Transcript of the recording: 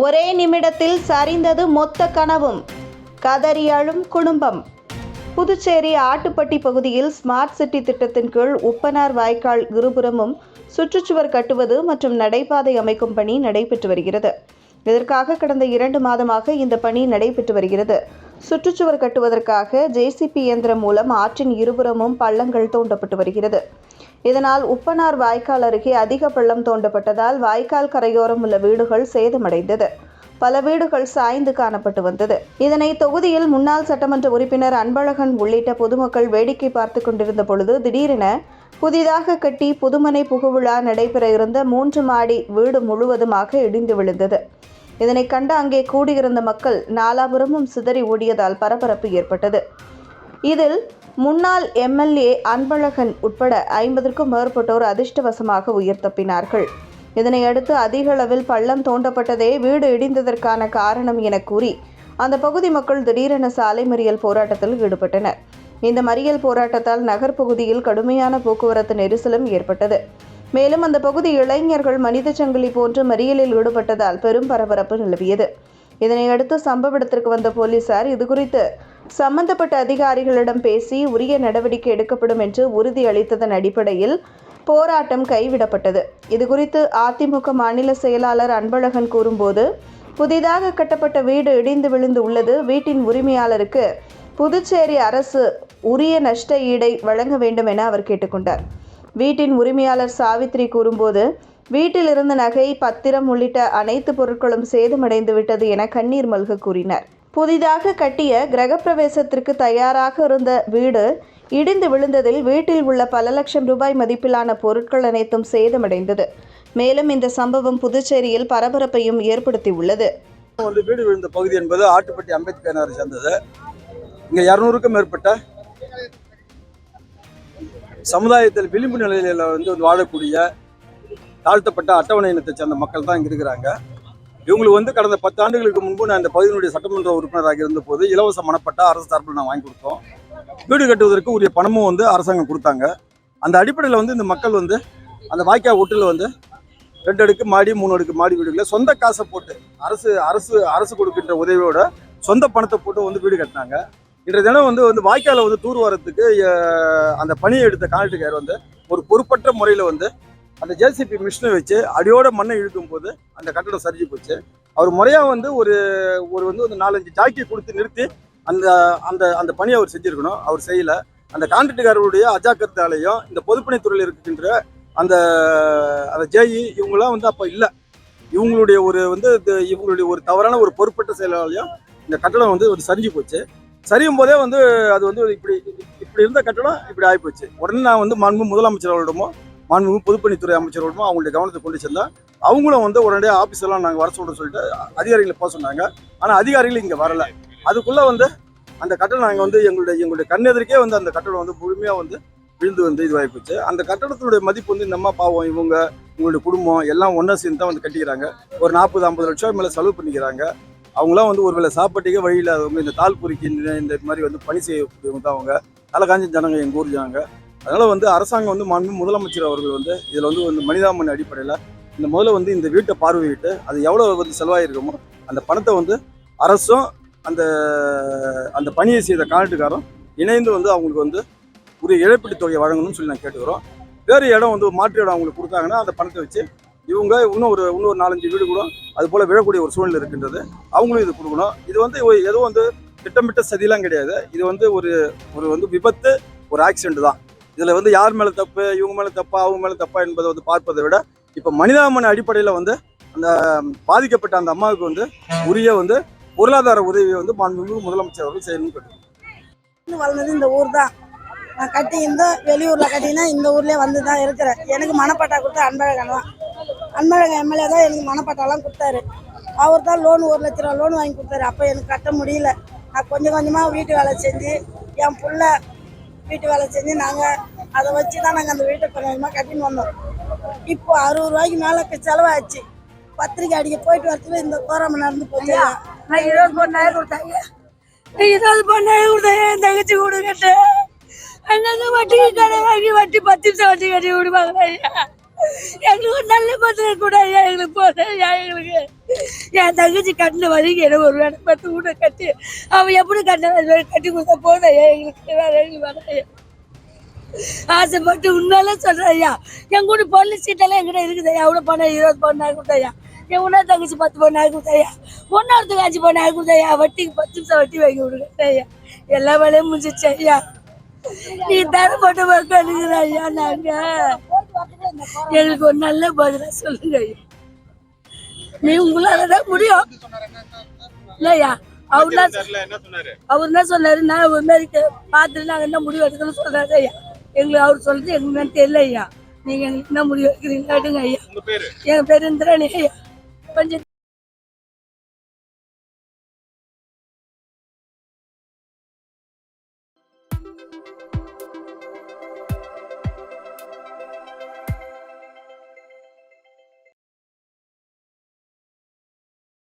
ஒரே நிமிடத்தில் சரிந்தது மொத்த கனவும். கதறி அழும் குடும்பம். புதுச்சேரி ஆட்டுப்பட்டி பகுதியில் ஸ்மார்ட் சிட்டி திட்டத்தின் கீழ் உப்பனார் வாய்க்கால் இருபுறமும் சுற்றுச்சுவர் கட்டுவது மற்றும் நடைபாதை அமைக்கும் பணி நடைபெற்று வருகிறது. இதற்காக கடந்த இரண்டு மாதமாக இந்த பணி நடைபெற்று வருகிறது. சுற்றுச்சுவர் கட்டுவதற்காக ஜேசிபி இயந்திரம் மூலம் ஆற்றின் இருபுறமும் பள்ளங்கள் தோண்டப்பட்டு வருகிறது. இதனால் உப்பனார் வாய்க்கால் அருகே அதிக பள்ளம் தோண்டப்பட்டதால் வாய்க்கால் கரையோரம் உள்ள வீடுகள் சேதமடைந்தது. பல வீடுகள் சாய்ந்து காணப்பட்டு வந்தது. இதனை தொகுதியில் முன்னாள் சட்டமன்ற உறுப்பினர் அன்பழகன் உள்ளிட்ட பொதுமக்கள் வேடிக்கை பார்த்து கொண்டிருந்த பொழுது திடீரென புதிதாக கட்டி புதுமனை புகுவிழா நடைபெற இருந்த மூன்று மாடி வீடு முழுவதுமாக இடிந்து விழுந்தது. இதனை கண்டு அங்கே கூடியிருந்த மக்கள் நாலாபுரமும் சிதறி ஓடியதால் பரபரப்பு ஏற்பட்டது. இதில் முன்னாள் எம்எல்ஏ அன்பழகன் உட்பட ஐம்பதற்கும் மேற்பட்டோர் அதிர்ஷ்டவசமாக உயிர் தப்பினார்கள். இதனையடுத்து அதிக அளவில் பள்ளம் தோண்டப்பட்டதே வீடு இடிந்ததற்கான காரணம் என கூறி அந்த பகுதி மக்கள் திடீரென சாலை மறியல் போராட்டத்தில் ஈடுபட்டனர். இந்த மறியல் போராட்டத்தால் நகர் பகுதியில் கடுமையான போக்குவரத்து நெரிசலும் ஏற்பட்டது. மேலும் அந்த பகுதி இளைஞர்கள் மனித சங்கிலி போன்று மறியலில் ஈடுபட்டதால் பெரும் பரபரப்பு நிலவியது. இதனையடுத்து சம்பவ இடத்திற்கு வந்த போலீசார் இதுகுறித்து சம்பந்தப்பட்ட அதிகாரிகளிடம் பேசி உரிய நடவடிக்கை எடுக்கப்படும் என்று உறுதியளித்ததன் அடிப்படையில் போராட்டம் கைவிடப்பட்டது. இதுகுறித்து அதிமுக மாநில செயலாளர் அன்பழகன் கூறும்போது புதிதாக கட்டப்பட்ட வீடு இடிந்து விழுந்து உள்ளது. வீட்டின் உரிமையாளருக்கு புதுச்சேரி அரசு உரிய நஷ்ட ஈடை வழங்க வேண்டும் என அவர் கேட்டுக்கொண்டார். வீட்டின் உரிமையாளர் சாவித்ரி கூறும்போது வீட்டில் இருந்த நகை பத்திரம் உள்ளிட்ட அனைத்து பொருட்களும் சேதமடைந்து விட்டது என கண்ணீர் மல்க கூறினார். புதிதாக கட்டிய கிரகப்பிரவேசத்திற்கு தயாராக இருந்த வீடு இடிந்து விழுந்ததில் வீட்டில் உள்ள பல லட்சம் ரூபாய் மதிப்பிலான பொருட்கள் அனைத்தும் சேதமடைந்தது. மேலும் இந்த சம்பவம் புதுச்சேரியில் பரபரப்பையும் ஏற்படுத்தியுள்ளது. வந்து வீடு விழுந்த பகுதி என்பது ஆட்டுப்பட்டி அம்பேத்கர் நகரை சேர்ந்தது. இங்கே இரநூறுக்கும் மேற்பட்ட சமுதாயத்தில் விளிம்பு நிலையில வந்து வாழக்கூடிய தாழ்த்தப்பட்ட அட்டவணை இனத்தை சேர்ந்த மக்கள் தான் இங்கே இருக்கிறாங்க. இவங்களுக்கு வந்து கடந்த பத்து ஆண்டுகளுக்கு முன்பு நான் இந்த பகுதியினுடைய சட்டமன்ற உறுப்பினராக இருந்தபோது இலவச மனப்பட்டா அரசு சார்பில் நான் வாங்கி கொடுத்தோம். வீடு கட்டுவதற்கு உரிய பணமும் வந்து அரசாங்கம் கொடுத்தாங்க. அந்த அடிப்படையில் வந்து இந்த மக்கள் வந்து அந்த வாய்க்கா ஒட்டில் வந்து ரெண்டு அடுக்கு மாடி மூணு அடுக்கு மாடி வீடுகளை சொந்த காசை போட்டு அரசு அரசு அரசு கொடுக்கின்ற உதவியோட சொந்த பணத்தை போட்டு வந்து வீடு கட்டினாங்க. இன்றைய தினம் வந்து வந்து வாய்க்கால வந்து தூர் வரத்துக்கு அந்த பணியை எடுத்த காலட்டுக்கார் வந்து ஒரு பொறுப்பற்ற முறையில் வந்து அந்த ஜேசிபி மிஷினை வச்சு அடியோட மண்ணை இழுக்கும் போது அந்த கட்டடம் சரிஞ்சு போச்சு. அவர் முறையாக வந்து ஒரு ஒரு வந்து ஒரு நாலஞ்சு ஜாக்கி கொடுத்து நிறுத்தி அந்த அந்த அந்த பணியை அவர் செஞ்சுருக்கணும். அவர் செய்யல. அந்த கான்ட்ராக்டுக்காரருடைய அஜாக்கிரத்தாலையும் இந்த பொதுப்பணித்துறையில் இருக்கின்ற அந்த அந்த ஜேஇ இவங்களாம் வந்து அப்போ இல்லை. இவங்களுடைய ஒரு வந்து இவங்களுடைய ஒரு தவறான ஒரு பொறுப்பற்ற செயலாலையும் இந்த கட்டடம் வந்து ஒரு சரிஞ்சு போச்சு. சரியும் போதே வந்து அது வந்து இப்படி இப்படி இருந்த கட்டடம் இப்படி ஆகிப்போச்சு உடனே நான் வந்து மண்பு முதலமைச்சர் அவர்களிடமும் மாண்பு பொதுப்பணித்துறை அமைச்சரோடமும் அவங்களுடைய கவனத்தை கொண்டு சென்றேன் அவங்களும் வந்து உடனடியாக ஆஃபீஸெல்லாம் நாங்கள் வர சொல்கிறோம் சொல்லிட்டு அதிகாரிகளை போக சொன்னாங்க. ஆனால் அதிகாரிகள் இங்கே வரல. அதுக்குள்ளே வந்து அந்த கட்டடம் நாங்கள் வந்து எங்களுடைய எங்களுடைய கண்ணெதிர்க்கே வந்து அந்த கட்டடம் வந்து முழுமையாக வந்து விழுந்து வந்து இதுவாகி போச்சு. அந்த கட்டடத்தினுடைய மதிப்பு வந்து இந்தம்மா பாவம் இவங்க உங்களுடைய குடும்பம் எல்லாம் ஒன்றா சேர்ந்து தான் வந்து கட்டிக்கிறாங்க. ஒரு நாற்பது ஐம்பது லட்சம் மேலே செலவு பண்ணிக்கிறாங்க. அவங்களாம் வந்து ஒருவேளை சாப்பாட்டுக்கே வழி இல்லாதவங்க இந்த தால் பொறிக்கு இந்த மாதிரி வந்து பணி செய்யக்கூடியவங்க தான் அவங்க. தலை காஞ்சி ஜனங்க எங்கள் ஊர் ஜனங்க. அதனால் வந்து அரசாங்கம் வந்து மாண்பு முதலமைச்சர் அவர்கள் வந்து இதில் வந்து வந்து மனிதாமன் அடிப்படையில் இந்த முதல்ல வந்து இந்த வீட்டை பார்வையிட்டு அது எவ்வளோ வந்து செலவாயிருக்குமோ அந்த பணத்தை வந்து அரசும் அந்த அந்த பணியை செய்த கான்ட்ராக்டுக்காரும் இணைந்து வந்து அவங்களுக்கு வந்து உரிய இழப்பீட்டு தொகையை வழங்கணும்னு சொல்லி நான் கேட்டுக்கிறோம். வேறு இடம் வந்து மாற்று இடம் அவங்களுக்கு கொடுத்தாங்கன்னா அந்த பணத்தை வச்சு இவங்க இன்னும் ஒரு இன்னொரு நாலஞ்சு வீடு கூட அது போல் விழக்கூடிய ஒரு சூழ்நிலை இருக்கின்றது. அவங்களும் இது கொடுக்கணும். இது வந்து எதுவும் வந்து திட்டமிட்ட சதியெல்லாம் கிடையாது. இது வந்து ஒரு ஒரு வந்து விபத்து ஒரு ஆக்சிடென்ட் தான். இதில் வந்து யார் மேலே தப்பு இவங்க மேலே தப்பா அவங்க மேலே தப்பா என்பதை வந்து பார்ப்பதை விட இப்போ மனிதாமன் அடிப்படையில் வந்து அந்த பாதிக்கப்பட்ட அந்த அம்மாவுக்கு வந்து உரிய வந்து பொருளாதார உதவியை வந்து மாண்புமிகு முதலமைச்சர் அவர்கள் செய்யணும்னு கேட்டுக்கிறோம். வளர்ந்தது இந்த ஊர் தான். நான் கட்டி இந்த வெளியூரில் கட்டினா இந்த ஊர்லேயே வந்து தான் இருக்கிறேன். எனக்கு மனப்பட்டா கொடுத்த அன்பழகன் தான். அன்பழகன் எம்எல்ஏ தான் எனக்கு மனப்பட்டாலாம் கொடுத்தாரு. அவர் தான் லோன் ஒரு லட்ச ரூபா லோன் வாங்கி கொடுத்தாரு. அப்போ எனக்கு கட்ட முடியல. நான் கொஞ்சம் கொஞ்சமாக வீட்டு வேலை செஞ்சு என் பிள்ளை வீட்டு வேலை செஞ்சு நாங்கள் அதை வச்சு தான் நாங்கள் அந்த வீட்டை கொஞ்சமாக கட்டின்னு வந்தோம். இப்போ அறுபது ரூபாய்க்கு மேலே செலவாச்சு பத்திரிக்கை அடிக்க போயிட்டு வரத்துல இந்த கோரம்பு நடந்து போச்சு. நான் இருபது பொண்ணாயிரம் கொடுத்தாங்க இருபது பொண்ணாயிரம் கொடுத்தாங்க என் தங்கச்சி கொடுக்கிட்டு அங்கே வட்டிக்கு கடை வாங்கி வட்டி பத்து நிமிஷம் வட்டி கட்டி விடுவாங்க ஐயா? எங்களுக்கு ஒரு நல்ல பத்திரம் கூட எங்களுக்கு போதும் எங்களுக்கு. என் தங்கச்சி கட்டின வரைக்கும் எனக்கு ஒரு வேலை பத்து கூட கட்டி அவன் எப்படி கட்டின கட்டி கொடுத்தா போதும் எங்களுக்கு? வேற எங்களுக்கு ஆசைப்பட்டு உண்மையில சொல்றேன் ஐயா. என் கூட பொண்ணு சீட்டெல்லாம் எங்கிட்ட இருக்குது ஐயா. எவ்வளோ பணம் இருபது பணம் ஆகி கொடுத்தாயா என் உன்னா தங்கச்சி பத்து பொண்ணு ஆகி கொடுத்தாயா ஒன்னாயிரத்துக்கு அஞ்சு பொண்ணு ஆகி கொடுத்தாயா வட்டிக்கு பத்து நிமிஷம் வட்டி வாங்கி விடுங்க ஐயா. எல்லா வேலையும் முடிஞ்சிச்சு ஐயா. நீ ஐயா நாங்க. எங்களுக்கு ஒரு நல்ல பதிலா சொல்லுங்க ஐயா. நீ உங்களால தான் முடியும். இல்லையா? அவர் தான் அவர் என்ன சொன்னாரு நான் ஒரு மாதிரி பார்த்துட்டு நாங்கள் என்ன முடிவு எடுக்கணும்னு சொல்றாரு ஐயா. எங்களுக்கு அவர் சொல்றது எங்களுக்கு தெரியல ஐயா. நீங்க எங்களுக்கு என்ன முடிவு எடுக்கிறீங்க ஐயா. என் பேர் இந்திராணி ஐயா. கொஞ்சம்